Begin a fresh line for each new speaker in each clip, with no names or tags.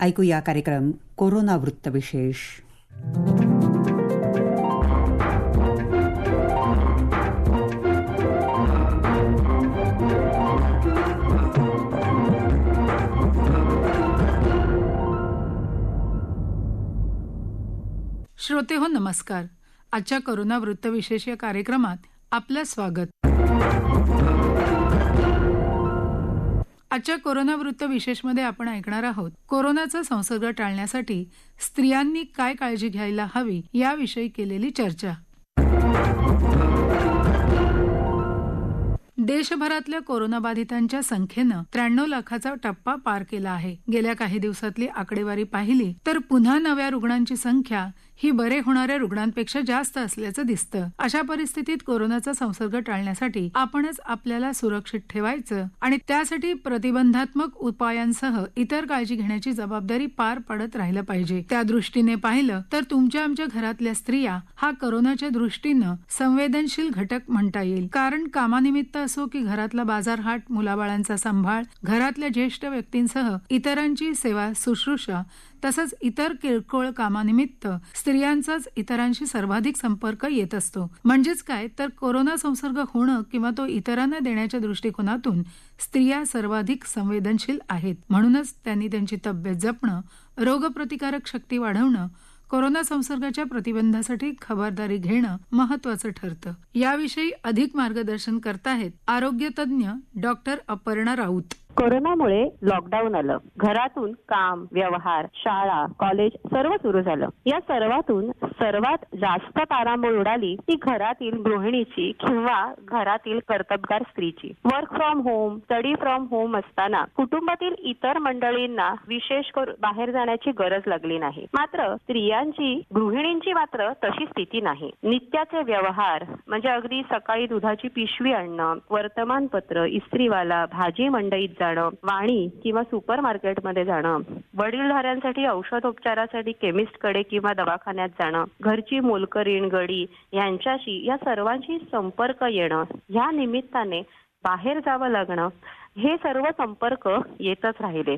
ऐकूया कार्यक्रम कोरोना वृत्तविशेष
श्रोते हो नमस्कार. आजच्या कोरोना वृत्तविशेष या कार्यक्रमात आपलं स्वागत. आजच्या कोरोना वृत्त विशेषमध्ये आपण ऐकणार आहोत कोरोनाचा संसर्ग टाळण्यासाठी स्त्रियांनी काय काळजी घ्यायला हवी याविषयी केलेली चर्चा. देशभरातल्या कोरोनाबाधितांच्या संख्येनं त्र्याण्णव लाखाचा टप्पा पार केला आहे. गेल्या काही दिवसातली आकडेवारी पाहिली तर पुन्हा नव्या रुग्णांची संख्या ही बरे होणाऱ्या रुग्णांपेक्षा जास्त असल्याचं दिसतं. अशा परिस्थितीत कोरोनाचा संसर्ग टाळण्यासाठी आपणच आपल्याला सुरक्षित ठेवायचं आणि त्यासाठी प्रतिबंधात्मक उपायांसह इतर काळजी घेण्याची जबाबदारी पार पडत राहिलं पाहिजे. त्या दृष्टीने पाहिलं तर तुमच्या आमच्या घरातल्या स्त्रिया हा कोरोनाच्या दृष्टीनं संवेदनशील घटक म्हणता येईल. कारण कामानिमित्त असो की घरातला बाजारहाट मुलाबाळांचा सांभाळ घरातल्या ज्येष्ठ व्यक्तींसह इतरांची सेवा शुश्रूषा तसंच इतर किरकोळ कामानिमित्त स्त्रियांचाच इतरांशी सर्वाधिक संपर्क येत असतो. म्हणजेच काय? तर कोरोना संसर्ग होणं किंवा तो इतरांना देण्याच्या दृष्टिकोनातून स्त्रिया सर्वाधिक संवेदनशील आहेत. म्हणूनच त्यांनी त्यांची तब्येत जपणं रोगप्रतिकारक शक्ती वाढवणं कोरोना संसर्गाच्या प्रतिबंधासाठी खबरदारी घेणं महत्वाचं ठरतं. याविषयी अधिक मार्गदर्शन करताहेत आरोग्य तज्ज्ञ डॉक्टर अपर्णा राऊत.
कोरोनामुळे लॉकडाऊन आलं. घरातून काम व्यवहार शाळा कॉलेज सर्व सुरू झालं. या सर्वातून सर्वात जास्त तारांबळ उडाली ती घरातील गृहिणीची किंवा घरातील कर्तबगार स्त्रीची. Work from home study from home असताना कुटुंबातील इतर मंडळींना विशेष करून बाहेर जाण्याची गरज लागली नाही. मात्र स्त्रियांची गृहिणींची मात्र तशी स्थिती नाही. नित्याचे व्यवहार म्हणजे अगदी सकाळी दुधाची पिशवी आणणं वर्तमानपत्र इस्त्रीवाला भाजी मंडईत जाणं वाणी किंवा सुपर मार्केटमध्ये जाणं वडीलधाऱ्यांसाठी औषधोपचारासाठी केमिस्टकडे किंवा दवाखान्यात जाणं घरची मोलकरीण गडी यांच्याशी या सर्वांशी संपर्क येणं ह्या निमित्ताने बाहेर जावं लागणं हे सर्व संपर्क येतच राहिले.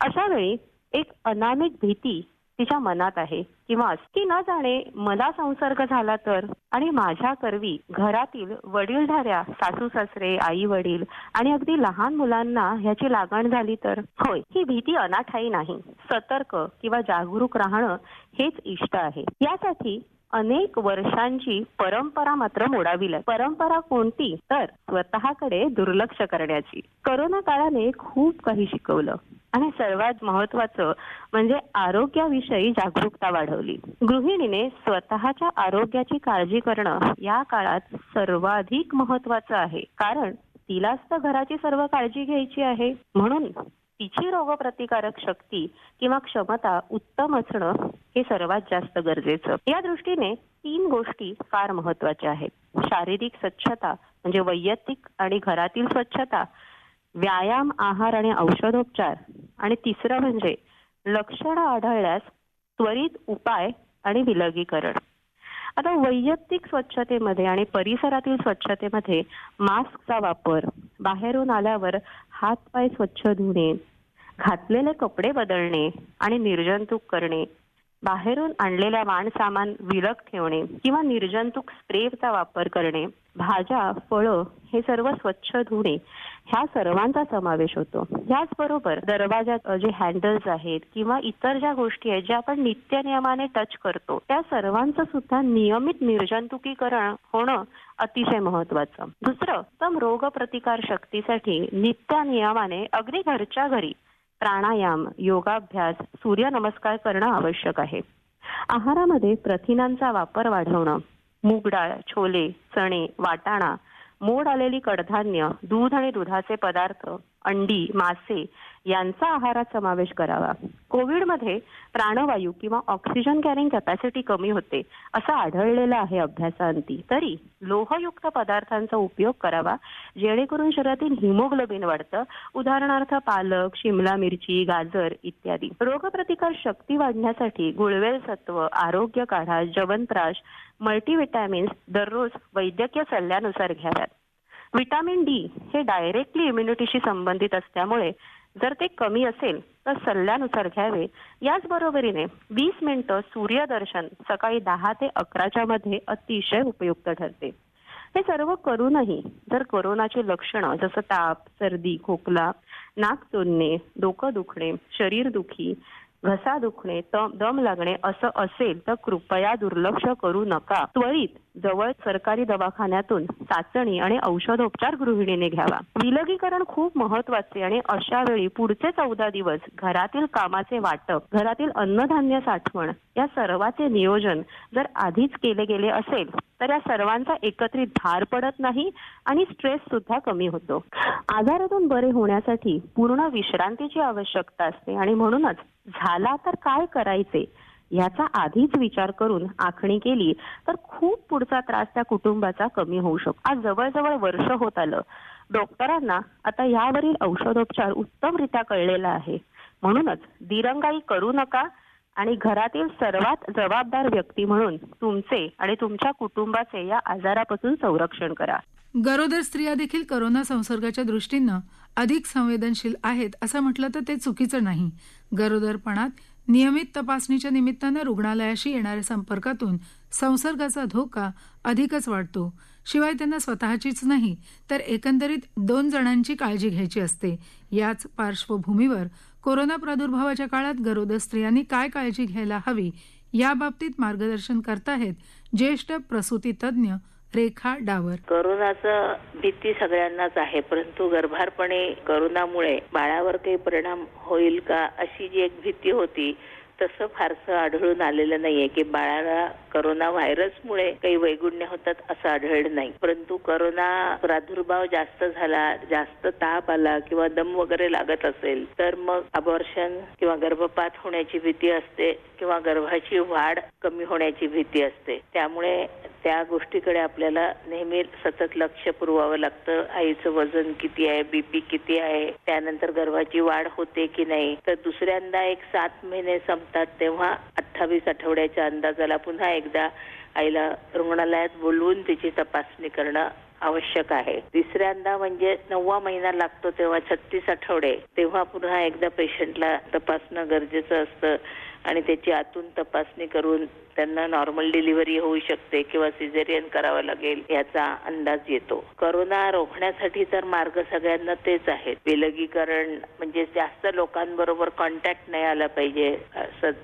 अशा वेळी एक अनामिक भीती तिच्या मनात आहे. किंवा ती न जाणे मला संसर्ग झाला तर? आणि माझ्या करवी घरातील वडीलधाऱ्या सासू सासरे आई वडील आणि अगदी लहान मुलांना ह्याची लागण झाली तर? होय ही भीती अनाठाई नाही. सतर्क किंवा जागरूक राहणं हेच इष्ट आहे. यासाठी अनेक वर्षांची परंपरा मात्र मोडावी लागली परंपरा कोणती? तर स्वतःकडे दुर्लक्ष करण्याची. करोना काळाने खूप काही शिकवलं. आणि सर्वात महत्वाचं म्हणजे आरोग्याविषयी जागरूकता वाढवली. गृहिणीने स्वतःच्या आरोग्याची काळजी करणं या काळात सर्वाधिक महत्वाचं आहे. कारण तिलाच तर घराची सर्व काळजी घ्यायची आहे. म्हणून तिची रोगप्रतिकारक शक्ती किंवा क्षमता उत्तम असणं हे सर्वात जास्त गरजेचं. या दृष्टीने तीन गोष्टी फार महत्त्वाच्या आहेत. शारीरिक स्वच्छता म्हणजे वैयक्तिक आणि घरातील स्वच्छता व्यायाम आहार आणि औषधोपचार आणि तिसरं म्हणजे लक्षणं आढळल्यास त्वरित उपाय आणि विलगीकरण. आता वैयक्तिक स्वच्छतेमध्ये आणि परिसरातील स्वच्छतेमध्ये मास्कचा वापर बाहेरून आल्यावर हात पाय स्वच्छ धुणे घातलेले कपडे बदलणे आणि निर्जंतुक करणे. बाहेरून आणलेल्या वाण सामान विलग ठेवणे किंवा निर्जंतुक स्प्रेचा वापर करणे भाज्या फळं हे सर्व स्वच्छ धुणे ह्या सर्वांचा समावेश होतो. याचबरोबर दरवाजात जे हँडल्स आहेत किंवा इतर ज्या गोष्टी आहेत ज्या आपण नित्य नियमाने टच करतो त्या सर्वांचं सुद्धा नियमित निर्जंतुकीकरण होणं अतिशय महत्वाचं दुसरं उत्तम रोगप्रतिकार शक्तीसाठी नित्य नियमाने अगदी घरच्या घरी प्राणायाम योगाभ्यास सूर्यनमस्कार करणं आवश्यक आहे. आहारामध्ये प्रथिनांचा वापर वाढवणं मूग डाळ छोले चणे वाटाणा मोड आलेली कडधान्य दूध आणि दुधाचे पदार्थ अंडी मासे यांचा आहारात समावेश करावा. कोविडमध्ये प्राणवायू किंवा ऑक्सिजन कॅरिंग कॅपॅसिटी कमी होते असं आढळलेलं आहे अभ्यासांती. तरी लोहयुक्त पदार्थांचा उपयोग करावा जेणेकरून शरीरातील हिमोग्लोबिन वाढतं. उदाहरणार्थ पालक शिमला मिरची गाजर इत्यादी. रोगप्रतिकार शक्ती वाढण्यासाठी गुळवेल सत्व आरोग्य काढा जवनप्राश मल्टीव्हिटॅमिन्स दररोज वैद्यकीय सल्ल्यानुसार घ्याव्यात. विटामिन डी हे डायरेक्टली इम्युनिटीशी संबंधित असल्यामुळे जर ते कमी असेल तर सल्ल्यानुसार घ्यावे. याच बरोबरीने वीस मिनिटं सूर्यदर्शन सकाळी दहा ते अकराच्या मध्ये अतिशय उपयुक्त ठरते. हे सर्व करूनही जर कोरोनाची लक्षणं जसं ताप सर्दी खोकला नाक चोंदणे डोकं दुखणे शरीर दुखी घसा दुखणे त- दम लागणे असं असेल तर कृपया दुर्लक्ष करू नका. त्वरित जवळ सरकारी दवाखान्यातून चाचणी आणि औषधोपचार गृहिणीने घ्यावा. विलगीकरण खूप महत्त्वाचे आणि अशा वेळी पुढचे चौदा दिवस घरातील कामाचे वाटप घरातील अन्नधान्य साठवण या सर्वाचे नियोजन जर आधीच केले गेले असेल तर या सर्वांचा एकत्रित भार पडत नाही आणि स्ट्रेस सुद्धा कमी होतो. आजारातून बरे होण्यासाठी पूर्ण विश्रांतीची आवश्यकता असते आणि म्हणूनच झाला तर काय करायचे? याचा आधीच विचार करून आखणी केली तर खूप पुढचा त्रास त्या कुटुंबाचा कमी होऊ शकतो. आज जवळजवळ वर्ष होत आलं. डॉक्टरांना आता यावरील औषधोपचार उत्तमरित्या कळलेला आहे. म्हणूनच दिरंगाई करू नका आणि घरातील सर्वात जबाबदार व्यक्ती म्हणून तुमचे आणि तुमच्या कुटुंबाचे या आजारापासून संरक्षण करा.
गरोदर स्त्रिया देखील करोना संसर्गाच्या दृष्टीनं अधिक संवेदनशील आहेत असं म्हटलं तर ते चुकीचं नाही. गरोदरपणात नियमित तपासणीच्या निमित्तानं रुग्णालयाशी येणाऱ्या संपर्कातून संसर्गाचा धोका अधिकच वाढतो. शिवाय त्यांना स्वतःचीच नाही तर एकंदरीत दोन जणांची काळजी घ्यायची असते. याच पार्श्वभूमीवर कोरोना प्रादुर्भावाच्या काळात गरोदर स्त्रियांनी काय काळजी घ्यायला हवी याबाबतीत मार्गदर्शन करताहेत ज्येष्ठ प्रसूती तज्ज्ञ रेखा डावर.
करोनाचं भीती सगळ्यांनाच आहे परंतु गर्भारपणे करोनामुळे बाळावर काही परिणाम होईल का अशी जी एक भीती होती तसं फारसं आढळून आलेलं नाहीये की बाळाला करोना व्हायरसमुळे काही वैगुण्य होतात असं आढळलं नाही. परंतु करोना प्रादुर्भाव जास्त झाला जास्त ताप आला किंवा दम वगैरे लागत असेल तर मग अबॉर्शन किंवा गर्भपात होण्याची भीती असते किंवा गर्भाची वाढ कमी होण्याची भीती असते. त्यामुळे त्या गोष्टीकडे आपल्याला नेहमी सतत लक्ष पुरवावं लागतं. आईचं वजन किती आहे बीपी किती आहे त्यानंतर गर्भाची वाढ होते की नाही. तर दुसऱ्यांदा एक सात महिने संपतात तेव्हा अठ्ठावीस आठवड्याच्या अंदाजाला पुन्हा एक एकदा आईला रुग्णालयात बोलवून तिची तपासणी करणं आवश्यक आहे. तिसऱ्यांदा म्हणजे नववा महिना लागतो तेव्हा छत्तीस आठवडे. तेव्हा पुन्हा एकदा पेशंटला तपासणं गरजेचं असतं आणि त्याची आतून तपासणी करून त्यांना नॉर्मल डिलिव्हरी होऊ शकते किंवा सिझेरियन करावं लागेल याचा अंदाज येतो. करोना रोखण्यासाठी तर मार्ग सगळ्यांना तेच आहेत. विलगीकरण म्हणजे जास्त लोकांबरोबर कॉन्टॅक्ट नाही आला पाहिजे.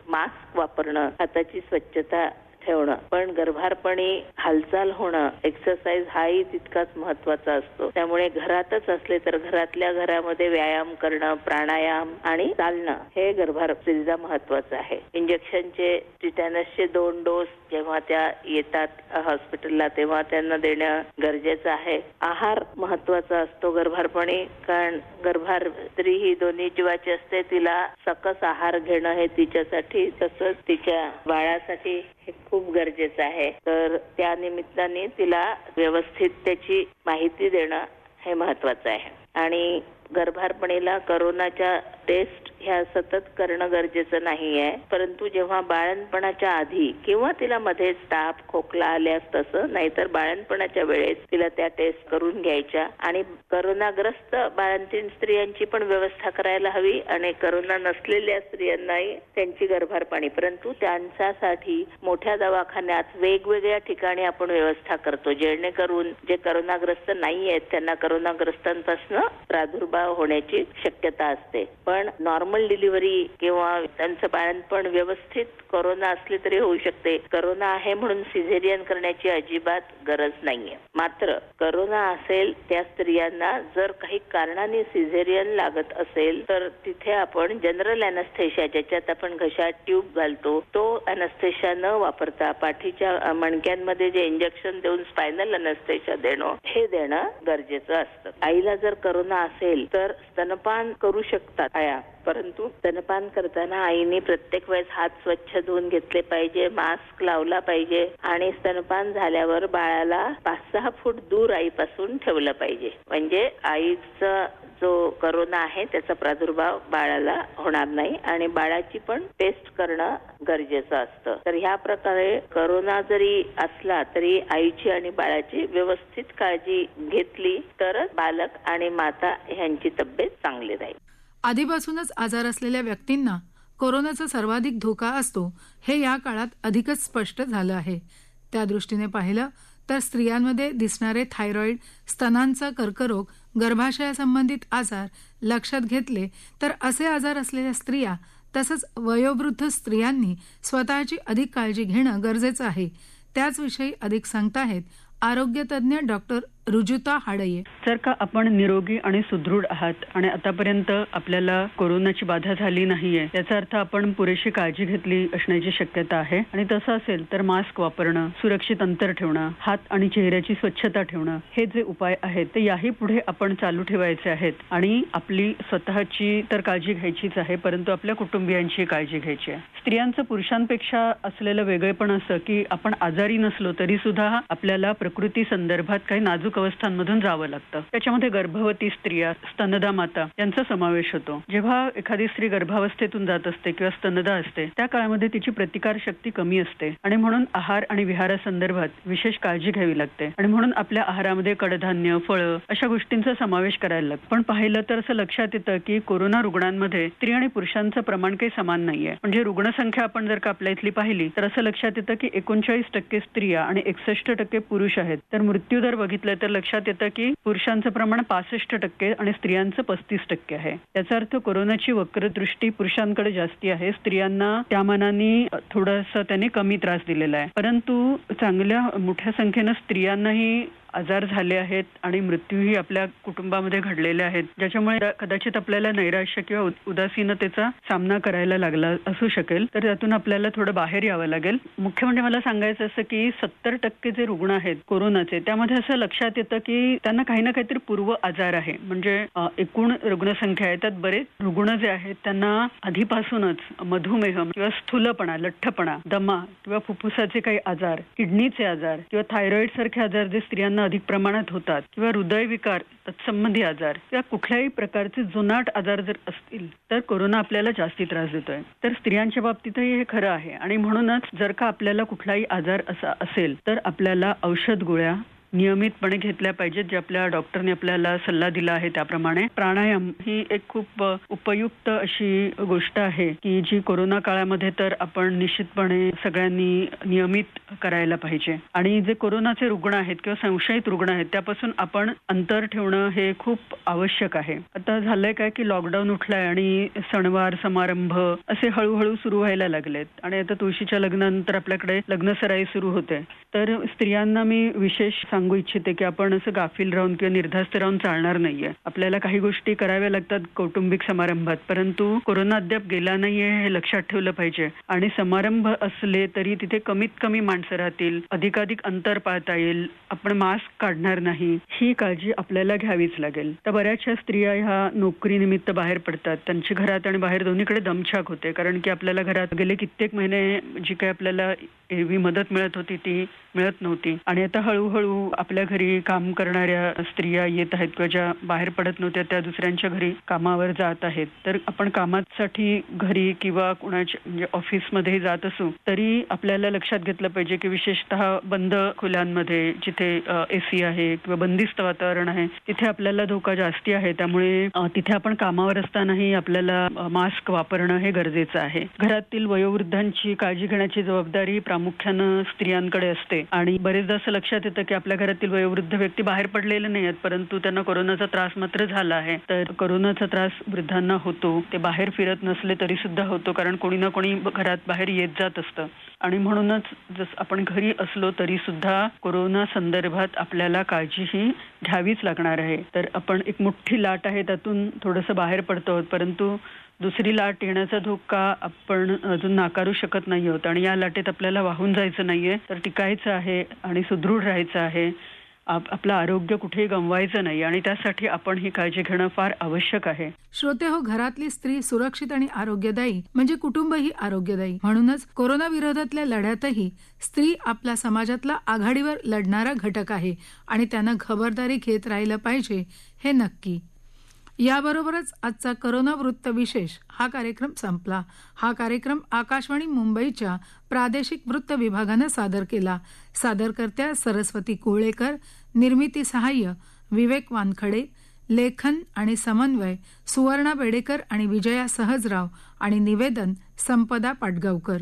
मास्क वापरणं हाताची स्वच्छता ठेवणं. पण गर्भारपणी हालचाल होणं एक्सरसाइज हाही तितकाच महत्त्वाचा असतो. त्यामुळे घरातच असले तर घरातल्या घरामध्ये व्यायाम करणं प्राणायाम आणि चालणं हे गर्भार महत्वाचं आहे. इंजेक्शनचे टिटॅनसचे दोन डोस जेव्हा त्या येतात हॉस्पिटलला तेव्हा त्यांना देणं गरजेचं आहे. आहार महत्त्वाचा असतो गर्भारपणी कारण गर्भार स्त्री ही दोन्ही जीवाची असते तिला सकस आहार घेणं हे तिच्यासाठी तसंच तिच्या बाळासाठी हे खूप गरजेचं आहे. तर त्या निमित्ताने तिला व्यवस्थित त्याची माहिती देणं हे महत्वाचं आहे. आणि गर्भारपणेला करोनाच्या टेस्ट ह्या सतत करणं गरजेचं नाही आहे परंतु जेव्हा बाळणपणाच्या आधी किंवा तिला मध्येच ताप खोकला आल्यास तसं नाहीतर बाळणपणाच्या वेळेस तिला त्या टेस्ट करून घ्यायच्या. आणि करोनाग्रस्त बाळंतीण स्त्रियांची पण व्यवस्था करायला हवी आणि करोना नसलेल्या स्त्रियांनाही त्यांची गर्भारपणी. परंतु त्यांच्यासाठी मोठ्या दवाखान्यात वेगवेगळ्या ठिकाणी आपण व्यवस्था करतो. जेणेकरून जे करोनाग्रस्त नाही आहेत त्यांना करोनाग्रस्तांपासून प्रादुर्भाव होण्याची शक्यता असते. पण नॉर्मल डिलिव्हरी किंवा त्यांचं बाळणपण व्यवस्थित कोरोना असली तरी होऊ शकते. करोना आहे म्हणून सिझेरियन करण्याची अजिबात गरज नाहीये. मात्र करोना असेल त्या स्त्रियांना जर काही कारणाने सिझेरियन लागत असेल तर तिथे आपण जनरल अनस्थेशिया ज्याच्यात आपण घशात ट्यूब घालतो तो अनस्थेशिया न वापरता पाठीच्या मणक्यांमध्ये जे इंजेक्शन देऊन स्पायनल अनस्थेशिया देणं हे देणं गरजेचं असतं. आईला जर करोना असेल तर स्तनपान करू शकतात आया. परंतु स्तनपान करताना आईने प्रत्येक वेळेस हात स्वच्छ धुवून घेतले पाहिजे मास्क लावला पाहिजे आणि स्तनपान झाल्यावर बाळाला पाच सहा फूट दूर आईपासून ठेवलं पाहिजे. म्हणजे आईचा जो करोना आहे त्याचा प्रादुर्भाव बाळाला होणार नाही आणि बाळाची पण टेस्ट करणं गरजेचं असतं. तर ह्या प्रकारे करोना जरी असला तरी आईची आणि बाळाची व्यवस्थित काळजी घेतली तरच बालक आणि माता ह्यांची तब्येत चांगली राहील.
आधीपासूनच आजार असलेल्या व्यक्तींना कोरोनाचा सर्वाधिक धोका असतो हे या काळात अधिकच स्पष्ट झालं आहे. त्या दृष्टीने पाहिलं तर स्त्रियांमध्ये दिसणारे थायरॉईड स्तनांचा कर्करोग गर्भाशयासंबंधित आजार लक्षात घेतले तर असे आजार असलेल्या स्त्रिया तसंच वयोवृद्ध स्त्रियांनी स्वतःची अधिक काळजी घेणं गरजेचं आहे. त्याचविषयी अधिक सांगताहेत आरोग्यतज्ज्ञ डॉक्टर रुजुता हाडये.
सर का आपण निरोगी आणि सुदृढ आहात आणि आतापर्यंत आपल्याला कोरोनाची बाधा झाली नाहीये याचा अर्थ आपण पुरेशी काळजी घेतली असण्याची शक्यता आहे. आणि तसं असेल तर मास्क वापरणं सुरक्षित अंतर ठेवणं हात आणि चेहऱ्याची स्वच्छता ठेवणं हे जे उपाय आहेत ते याही पुढे आपण चालू ठेवायचे आहेत. आणि आपली स्वतःची तर काळजी घ्यायचीच आहे परंतु आपल्या कुटुंबियांची काळजी घ्यायची आहे. स्त्रियांचं पुरुषांपेक्षा असलेलं वेगळेपण असं की आपण आजारी नसलो तरी सुद्धा आपल्याला प्रकृती संदर्भात काही नाजूक अवस्थांमधून जावं लागतं. त्याच्यामध्ये गर्भवती स्त्रिया स्तनदा माता यांचा समावेश होतो. जेव्हा एखादी स्त्री गर्भावस्थेतून जात असते किंवा स्तनदा असते त्या काळामध्ये तिची प्रतिकार शक्ती कमी असते आणि म्हणून आहार आणि विहारासंदर्भात विशेष काळजी घ्यावी लागते. आणि म्हणून आपल्या आहारामध्ये कडधान्य फळं अशा गोष्टींचा समावेश करायला लागतो. पण पाहिलं तर असं लक्षात येतं की कोरोना रुग्णांमध्ये स्त्री आणि पुरुषांचं प्रमाण काही समान नाहीये. म्हणजे रुग्णसंख्या आपण जर का आपल्या इथली पाहिली तर असं लक्षात येतं की एकोणचाळीस टक्के स्त्रिया आणि एकसष्ट टक्के पुरुष आहेत. तर मृत्यूदर बघितलं तर लक्षात येतं की पुरुषांचं प्रमाण पासष्ट टक्के आणि स्त्रियांचं पस्तीस टक्के आहे. याचा अर्थ कोरोनाची वक्रदृष्टी पुरुषांकडे जास्ती आहे. स्त्रियांना त्या मनाने थोडंसं त्याने कमी त्रास दिलेला आहे. परंतु चांगल्या मोठ्या संख्येनं स्त्रियांनाही आजार झाले आहेत आणि मृत्यूही आपल्या कुटुंबामध्ये घडलेले आहेत. ज्याच्यामुळे कदाचित आपल्याला नैराश्य किंवा उदासीनतेचा सामना करायला लागला असू शकेल तर त्यातून आपल्याला थोडं बाहेर यावं लागेल. मुख्य म्हणजे मला सांगायचं असं की सत्तर टक्के जे रुग्ण आहेत कोरोनाचे त्यामध्ये असं लक्षात येतं की त्यांना काही ना काहीतरी पूर्व आजार आहे. म्हणजे एकूण रुग्णसंख्या आहे त्यात बरेच रुग्ण जे आहेत त्यांना आधीपासूनच मधुमेह किंवा स्थूलपणा लठ्ठपणा दमा किंवा फुफ्फुसाचे काही आजार किडनीचे आजार किंवा थायरॉइड सारखे आजार जे स्त्रियांना अधिक प्रमाणात होतात किंवा हृदयविकार तत्संबंधी आजार किंवा कुठल्याही प्रकारचे जुनाट आजार जर असतील तर कोरोना आपल्याला जास्ती त्रास देतोय. तर स्त्रियांच्या बाबतीतही हे खरं आहे. आणि म्हणूनच जर का आपल्याला कुठलाही आजार असा असेल तर आपल्याला औषध गोळ्या नियमितपणे घेतल्या पाहिजेत जे आपल्या डॉक्टरने आपल्याला सल्ला दिला आहे त्याप्रमाणे. प्राणायाम ही एक खूप उपयुक्त अशी गोष्ट आहे की जी कोरोना काळामध्ये तर आपण निश्चितपणे सगळ्यांनी नियमित करायला पाहिजे. आणि जे कोरोनाचे रुग्ण आहेत किंवा संशयित रुग्ण आहेत त्यापासून आपण अंतर ठेवणं हे खूप आवश्यक आहे. आता झालंय काय की लॉकडाऊन उठलाय आणि सणवार समारंभ असे हळूहळू सुरू व्हायला लागलेत. आणि आता तुळशीच्या लग्नानंतर आपल्याकडे लग्नसराई सुरू होते. तर स्त्रियांना मी विशेष सांगू इच्छिते की आपण असं गाफील राहून किंवा निर्धास्त राहून चालणार नाहीये. आपल्याला काही गोष्टी कराव्या लागतात कौटुंबिक समारंभात परंतु कोरोना अद्याप गेला नाहीये हे लक्षात ठेवलं पाहिजे. आणि समारंभ असले तरी तिथे कमीत कमी माणसं राहतील अधिकाधिक अंतर पाळता येईल आपण मास्क काढणार नाही ही काळजी आपल्याला घ्यावीच लागेल. तर बऱ्याचशा स्त्रिया ह्या नोकरीनिमित्त बाहेर पडतात. त्यांची घरात आणि बाहेर दोन्हीकडे दमछाक होते कारण की आपल्याला घरात गेले कित्येक महिने जी काही आपल्याला एरवी मदत मिळत होती ती मिळत नव्हती. आणि आता हळूहळू आपल्या घरी काम करणाऱ्या स्त्रिया येत आहेत किंवा ज्या बाहेर पडत नव्हत्या त्या दुसऱ्यांच्या घरी कामावर जात आहेत. तर आपण कामासाठी घरी किंवा कुणाच्या म्हणजे ऑफिसमध्ये जात असू तरी आपल्याला लक्षात घेतलं पाहिजे की विशेषतः बंद खुल्यांमध्ये जिथे एसी आहे किंवा बंदिस्त वातावरण आहे तिथे आपल्याला धोका जास्ती आहे. त्यामुळे तिथे आपण कामावर असतानाही आपल्याला मास्क वापरणं हे गरजेचं आहे. घरातील वयोवृद्धांची काळजी घेण्याची जबाबदारी प्रामुख्यानं स्त्रियांकडे असते. आणि बरेचदा असं लक्षात येतं की आपल्या घरातील वयोवृद्ध व्यक्ती बाहेर पडलेले नाही आहेत परंतु त्यांना कोरोनाचा त्रास मात्र झाला आहे. तर कोरोनाचा त्रास वृद्धांना होतो ते बाहेर फिरत नसले तरी सुद्धा होतो कारण कोणी ना कोणी घरात बाहेर येत जात असतं. आणि म्हणूनच जस आपण घरी असलो तरी सुद्धा कोरोना संदर्भात आपल्याला काळजी ही घ्यावीच लागणार आहे. तर आपण एक मोठी लाट आहे त्यातून थोडंसं बाहेर पडतो परंतु दुसरी लाट येण्याचा धोका आपण अजून नाकारू शकत नाही आहोत. आणि या लाटेत आपल्याला वाहून जायचं नाहीये. तर टिकायचं आहे आणि सुदृढ राहायचं आहे. आपलं आरोग्य कुठेही गमवायचं नाही. आणि त्यासाठी आपण ही काळजी घेणं फार आवश्यक आहे.
श्रोते हो घरातली स्त्री सुरक्षित आणि आरोग्यदायी म्हणजे कुटुंबही आरोग्यदायी. म्हणूनच कोरोना विरोधातल्या लढ्यातही स्त्री आपला समाजातला आघाडीवर लढणारा घटक आहे. आणि त्यानं खबरदारी घेत राहिलं पाहिजे हे नक्की. याबरोबरच आजचा करोना वृत्त विशेष हा कार्यक्रम संपला. हा कार्यक्रम आकाशवाणी मुंबईच्या प्रादेशिक वृत्त विभागानं सादर केला. सादरकर्त्या सरस्वती कुळेकर निर्मिती सहाय्य विवेक वानखडे लेखन आणि समन्वय सुवर्णा बेडेकर आणि विजया सहजराव आणि निवेदन संपदा पाटगावकर.